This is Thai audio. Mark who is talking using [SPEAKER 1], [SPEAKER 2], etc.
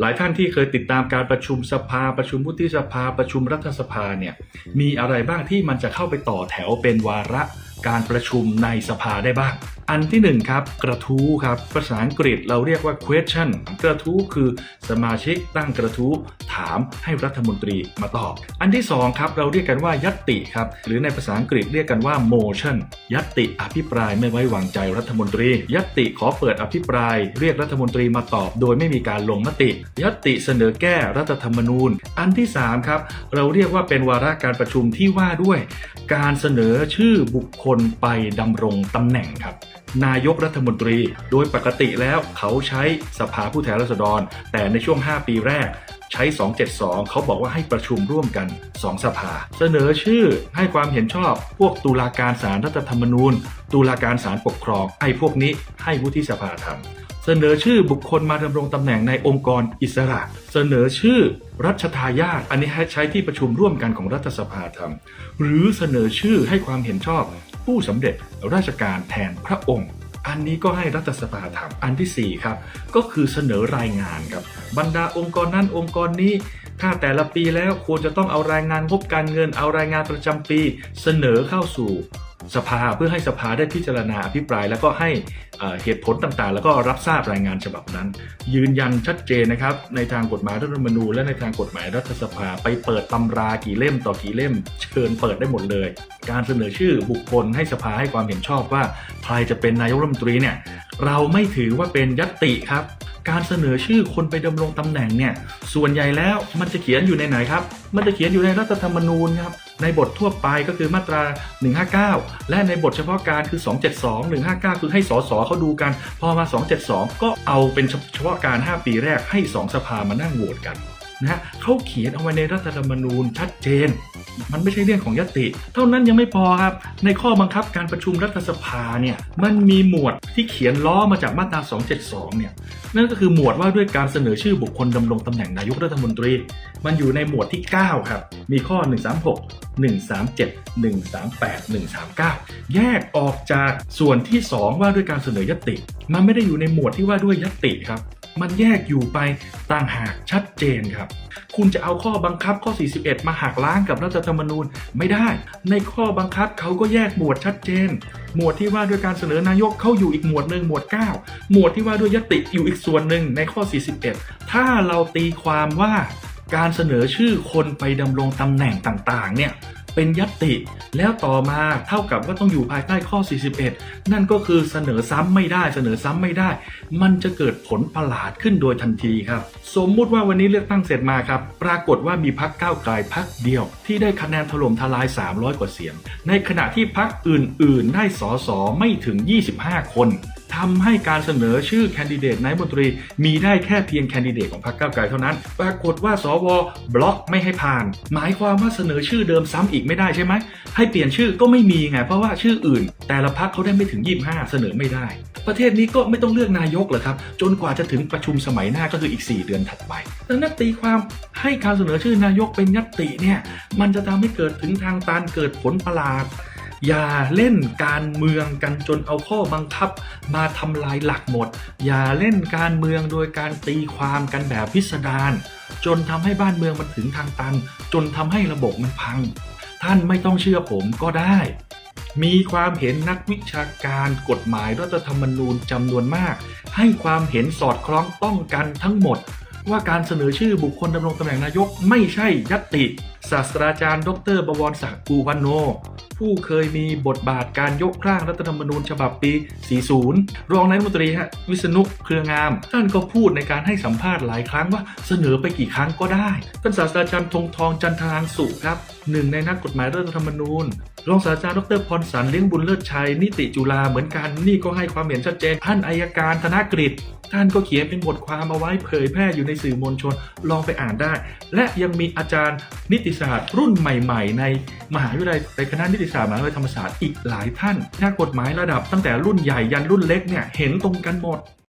[SPEAKER 1] หลายท่านที่เคยติดตามการประชุมสภา ประชุมวุฒิสภา ประชุมรัฐสภาเนี่ยมีอะไรบ้างที่มันจะเข้าไปต่อแถวเป็นวาระการประชุมในสภาได้บ้าง อันที่หนึ่งครับ กระทู้ครับภาษาอังกฤษเราเรียกว่า question กระทู้คือสมาชิกตั้งกระทู้ถามให้รัฐมนตรีมาตอบ อันที่สองครับ เราเรียกกันว่ายัตติครับ หรือในภาษาอังกฤษเรียกกันว่า motion ยัตติอภิปรายไม่ไว้วางใจรัฐมนตรี ยัตติขอเปิดอภิปราย เรียกรัฐมนตรีมาตอบ โดยไม่มีการลงมติ ยัตติเสนอแก้รัฐธรรมนูญ อันที่สามครับ เราเรียกว่าเป็นวาระการประชุมที่ว่าด้วย การเสนอชื่อบุคคลไปดำรงตำแหน่งครับนายกรัฐมนตรี โดยปกติแล้วเขาใช้สภาผู้แทนราษฎร แต่ในช่วง 5 ปีแรกใช้ 272 เขาบอกว่าให้ประชุมร่วมกัน 2 สภา เสนอชื่อให้ความเห็นชอบ พวกตุลาการศาลรัฐธรรมนูญ ตุลาการศาลปกครองไอ้พวกนี้ให้วุฒิสภาทำเสนอชื่อบุคคลมาดำรงตำแหน่งในองค์กรอิสระ เสนอชื่อรัชทายาทอันนี้ให้ใช้ที่ประชุมร่วมกันของรัฐสภาทำหรือเสนอชื่อให้ความเห็นชอบ ผู้สำเร็จราชการแทนพระองค์ อันนี้ก็ให้รัฐสภาทำอันที่ 4 ครับ ก็คือเสนอรายงานครับ บรรดาองค์กรนั้นองค์กรนี้ถ้าแต่ละปีแล้วควรจะต้องเอารายงานงบการเงินเอารายงานประจำปี เสนอเข้าสู่ สภาเพื่อให้สภาได้พิจารณาอภิปราย แล้วก็ให้เหตุผลต่างๆ แล้วก็รับทราบรายงานฉบับนั้น ยืนยันชัดเจนนะครับในทางกฎหมายรัฐธรรมนูญและในทางกฎหมายรัฐสภาไปเปิดตำรากี่เล่มต่อกี่เล่ม เชิญเปิดได้หมดเลย การเสนอชื่อบุคคลให้สภาให้ความเห็นชอบว่า ใครจะเป็นนายกรัฐมนตรีเนี่ยเราไม่ถือว่าเป็นยัตติครับ การเสนอชื่อคนไปดำรงตำแหน่งเนี่ย ส่วนใหญ่แล้วมันจะเขียนอยู่ในไหนครับ มันจะเขียนอยู่ในรัฐธรรมนูญครับ ในบททั่วไปก็คือมาตรา 159 และในบทเฉพาะการคือ 272 159 คือให้สสเขาดูกัน พอมา 272 ก็เอาเป็นเฉพาะการ 5 ปีแรกให้ 2 สภามานั่งโหวตกัน นะฮะเขาเขียนเอาไว้ในรัฐธรรมนูญชัดเจน มันไม่ใช่เรื่องของยติ เท่านั้นยังไม่พอครับ ในข้อบังคับการประชุมรัฐสภาเนี่ยมันมีหมวดที่เขียนล้อมาจากมาตรา 272 เนี่ยนั่นก็คือหมวดว่าด้วยการเสนอชื่อบุคคลดำรงตำแหน่งนายกรัฐมนตรี มันอยู่ในหมวดที่ 9 ครับ มีข้อ 136 137 138 139 แยกออกจากส่วนที่ 2 ว่าด้วยการเสนอยติ มันไม่ได้อยู่ในหมวดที่ว่าด้วยยติครับ มันแยกอยู่ไปต่างหากชัดเจนครับ คุณจะเอาข้อบังคับข้อ 41 มาหักล้างกับรัฐธรรมนูญไม่ได้ ในข้อบังคับเขาก็แยกหมวดชัดเจน หมวดที่ว่าด้วยการเสนอนายกเข้าอยู่อีกหมวดหนึ่งหมวด 9 หมวดที่ว่าด้วยยติอยู่อีกส่วนหนึ่งในข้อ 41 ถ้าเราตีความว่า การเสนอชื่อคนไปดำรงตำแหน่งต่างๆ เนี่ยเป็นยัตติแล้วต่อมาเท่ากับว่าต้องอยู่ภายใต้ข้อ 41 นั่นก็คือเสนอซ้ำไม่ได้เสนอซ้ำไม่ได้ มันจะเกิดผลประหลาดขึ้นโดยทันทีครับ สมมุติว่าวันนี้เลือกตั้งเสร็จมาครับ ปรากฏว่ามีพักก้าวไกลพักเดียว ที่ได้คะแนนถล่มทลาย 300 กว่าเสียง ในขณะที่พักอื่น ๆ ได้สอสอไม่ถึง 25 คน ทำให้การเสนอชื่อแคนดิเดตนายมนตรี มีได้แค่เพียงแคนดิเดตของพรรคก้าวไกลเท่านั้น ปรากฏว่าสวบล็อกไม่ให้ผ่าน หมายความว่าเสนอชื่อเดิมซ้ำอีกไม่ได้ใช่ไหมให้เปลี่ยนชื่อก็ไม่มีไงเพราะว่าชื่ออื่น แต่ละพรรคเขาได้ไม่ถึง 25 เสนอไม่ได้ ประเทศนี้ก็ไม่ต้องเลือกนายกเหรอครับ จนกว่าจะถึงประชุมสมัยหน้าก็คืออีก 4 เดือนถัดไปดังนั้นตีความให้การเสนอชื่อนายกเป็นยัตติเนี่ยมันจะทำให้เกิดถึงทางตันเกิดผลประหลาด อย่าเล่นการเมืองกันจนเอาข้อบังคับ มาทำลายหลักหมด อย่าเล่นการเมืองโดยการตีความกันแบบพิสดารจนทำให้บ้านเมืองมันถึงทางตัน จนทำให้ระบบมันพัง ท่านไม่ต้องเชื่อผมก็ได้ มีความเห็นนักวิชาการกฎหมายรัฐธรรมนูญจำนวนมาก ให้ความเห็นสอดคล้องต้องกันทั้งหมด ว่าการเสนอชื่อบุคคลดำรงตำแหน่งนายกไม่ใช่ยัตติ ศาสตราจารย์ ดรบวรศักดิ์ปูพันโน ผู้เคยมีบทบาทการยกร่างรัฐธรรมนูญฉบับปี 40 รองนายกรัฐมนตรีฮะวิษณุเครืองาม ท่านก็พูดในการให้สัมภาษณ์หลายครั้งว่าเสนอไปกี่ครั้งก็ได้ ท่านศาสตราจารย์ธงทองจันทางสุครับหนึ่งในนักกฎหมายรัฐธรรมนูญรองศาสตราจารย์ดรพรสันเลี้ยงบุญเลิศชัยนิติจุฬาเหมือนกันนี่ก็ให้ความเห็นชัดเจนท่านอายการธนกฤษท่านก็เขียนเป็นบทความเอาไว้เผยแพร่อยู่ในสื่อมวลชนลองไปอ่านได้ และยังมีอาจารย์นิติศาสตร์รุ่นใหม่ ๆ ในมหาวิทยาลัยในคณะนิติศาสตร์มหาวิทยาลัยธรรมศาสตร์อีกหลายท่านนักกฎหมายระดับตั้งแต่รุ่นใหญ่ยันรุ่นเล็กเนี่ยเห็นตรงกันหมด